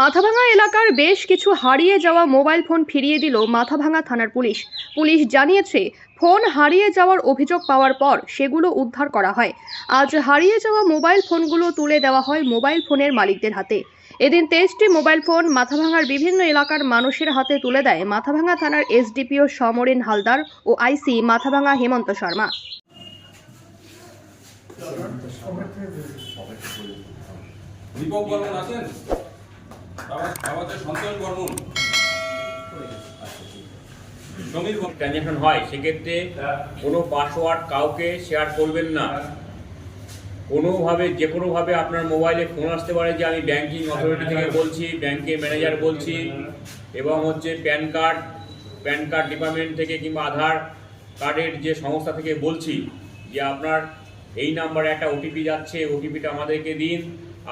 মাথাভাঙা এলাকার বেশ কিছু হারিয়ে যাওয়া মোবাইল ফোন ফিরিয়ে দিল মাথাভাঙা থানার পুলিশ। পুলিশ জানিয়েছে, ফোন হারিয়ে যাওয়ার অভিযোগ পাওয়ার পর সেগুলো উদ্ধার করা হয়। আজ হারিয়ে যাওয়া মোবাইল ফোনগুলো তুলে দেওয়া হয় মোবাইল ফোনের মালিকদের হাতে। এদিন তেইশটি মোবাইল ফোন মাথাভাঙার বিভিন্ন এলাকার মানুষের হাতে তুলে দেয় মাথাভাঙা থানার এসডিপিও সমরেন হালদার ও আইসি মাথাভাঙা হেমন্ত শর্মা। দীপক বর্মন আছেন? বাবা বাবা সন্তোষ বর্মন সমীর ট্রানজ্যাকশন হয় সেক্ষেত্রে কোনো পাসওয়ার্ড কাউকে শেয়ার করবেন না। কোনোভাবে যে কোনোভাবে আপনার মোবাইলে ফোন আসতে পারে যে আমি ব্যাংকিং অথরিটি থেকে বলছি ব্যাংকের ম্যানেজার বলছি এবং হচ্ছে PAN card PAN card department থেকে কিংবা আধার কার্ডের যে সংস্থা থেকে বলছি যে আপনার এই নাম্বারে একটা ওটিপি যাচ্ছে ওটিপিটা আমাদেরকে দিন।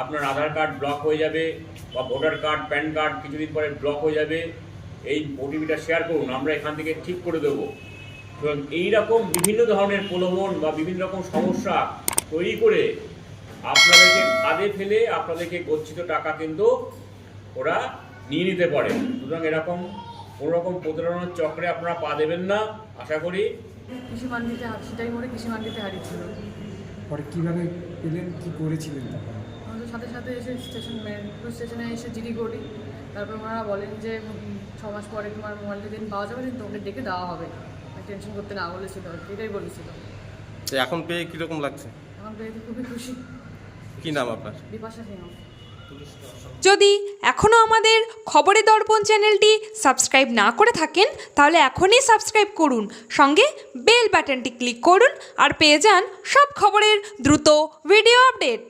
আপনার আধার কার্ড ব্লক হয়ে যাবে বা ভোটার কার্ড প্যান কার্ড কিছুদিন পরে ব্লক হয়ে যাবে। এই ওটিপিটা শেয়ার করুন আমরা এখান থেকে ঠিক করে দেবো। এবং এইরকম বিভিন্ন ধরনের প্রলোভন বা বিভিন্ন রকম সমস্যা তৈরি করে আপনাদেরকে কাঁধে ফেলে আপনাদেরকে গচ্ছিত টাকা কিন্তু ওরা নিয়ে নিতে পারে। সুতরাং এরকম কোনো রকম প্রতারণার চক্রে আপনারা পা দেবেন না আশা করি। কৃষি মান্ডিতে সেটাই মোড়ে কৃষি মান্ডিতে হারিয়েছিল পরে কীভাবে পেলেন কি করেছিলেন? তখন সাথে সাথে এসে স্টেশন মেট্রো স্টেশনে এসে জিডি করি। তারপর ওনারা বলেন যে ছ মাস পরে তোমার মোবাইলটা দিন পাওয়া যাবে দিন তোমাকে ডেকে দেওয়া হবে। টেনশন করতে না বলেছিল এটাই বলেছিল। তো এখন পেয়ে কীরকম লাগছে? এখন পেয়ে তো খুবই খুশি। কী নাম আপনার? বিপাশা সিংহ যদি এখনও আমাদের খবরের দর্পণ চ্যানেলটি সাবস্ক্রাইব না করে থাকেন তাহলে এখনই সাবস্ক্রাইব করুন। সঙ্গে বেল বাটনটি ক্লিক করুন আর পেয়ে যান সব খবরের দ্রুত ভিডিও আপডেট।